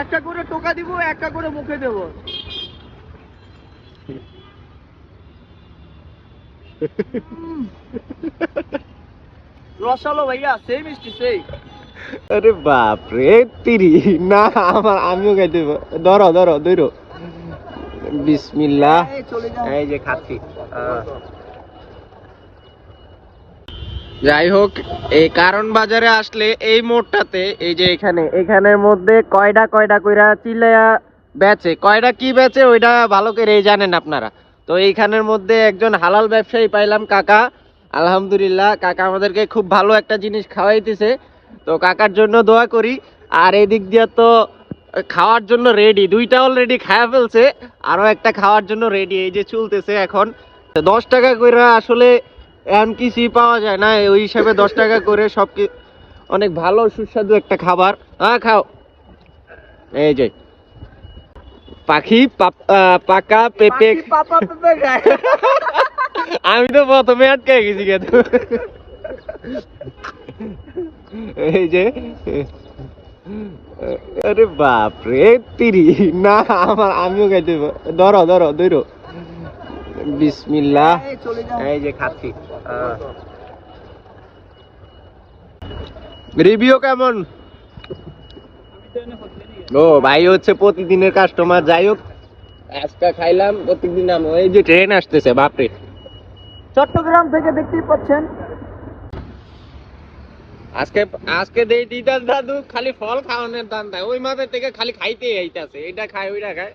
একটা করে টোকা দিব একটা করে মুখে দেব। রসালো ভাইয়া সেই মিষ্টি সেই। আরে বাপ রে তিরি। না আমার আমিও খাইতে। ধরো ধরো ধরো। বিসমিল্লাহ। এই যে খাচ্ছি। যাই হোক, এই কারণ বাজারে আসলে এই মোড়টাতে, এই যে এখানে, এখানের মধ্যে কয়টা কয়টা কইরা চিল্লায়া বেচে। কয়টা কি বেচে ওইটা ভালো করে জানেন আপনারা। তো এইখানের মধ্যে একজন হালাল ব্যবসায়ী পাইলাম কাকা। আলহামদুলিল্লাহ, কাকা আমাদেরকে খুব ভালো একটা জিনিস খাওয়াইতেছে। তো কাকার জন্য দোয়া করি। আর এই দিক দিয়ে তো খাওয়ার জন্য রেডি দুইটা অলরেডি খাওয়া ফেলছে। আরও একটা খাওয়ার জন্য রেডি এই যে চলতেছে এখন। দশ টাকা করে আসলে এমন কিছুই পাওয়া যায় না ওই হিসাবে দশ টাকা করে সব অনেক ভালো সুস্বাদু একটা খাবার। হ্যাঁ খাও। এই যে। পাখি পাকা পেঁপে আমি তো প্রথমে আটকে গেছি কেন এই যে। আরে বাপরে তিরি না আমার আমিও পারব। ধরো ধরো ধরো। বিসমিল্লাহ। এই চলে যাও। এই যে খাচ্ছি। রিভিউ কেমন? ও ভাই হচ্ছে প্রতিদিনের কাস্টমার যাই হোক আজকে খাইলাম প্রতিদিন আমি। এই যে ট্রেন আসতেছে বাপরে। চট্টগ্রাম থেকে দেখতেই পাচ্ছেন। আজকে আজকে দেই দাদু খালি ফল খাওয়ানোর দান দেয় ওই মাথার থেকে খালি খাইতে আইতাছে। এটা খায় ওইটা খায়।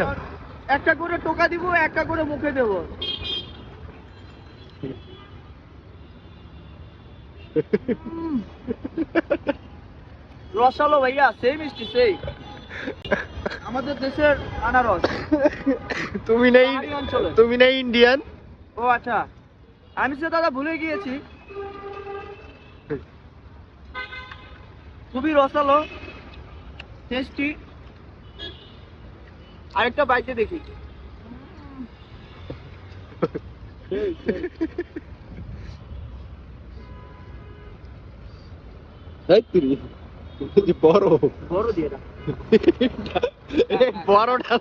Yeah. একটা করে টোকা দিব একটা করে মুখে দেব। রসালো ভাইয়া সেই মিষ্টি সেই। আমাদের দেশের আনারস। তুমি নেই। তুমি নেই ইন্ডিয়ান ও আচ্ছা। আমি সে দাদা ভুলে গিয়েছি। খুবই রসালো টেস্টি আরেকটা বাইকে দেখি। বড়। বড় দিয়ে বড়টা।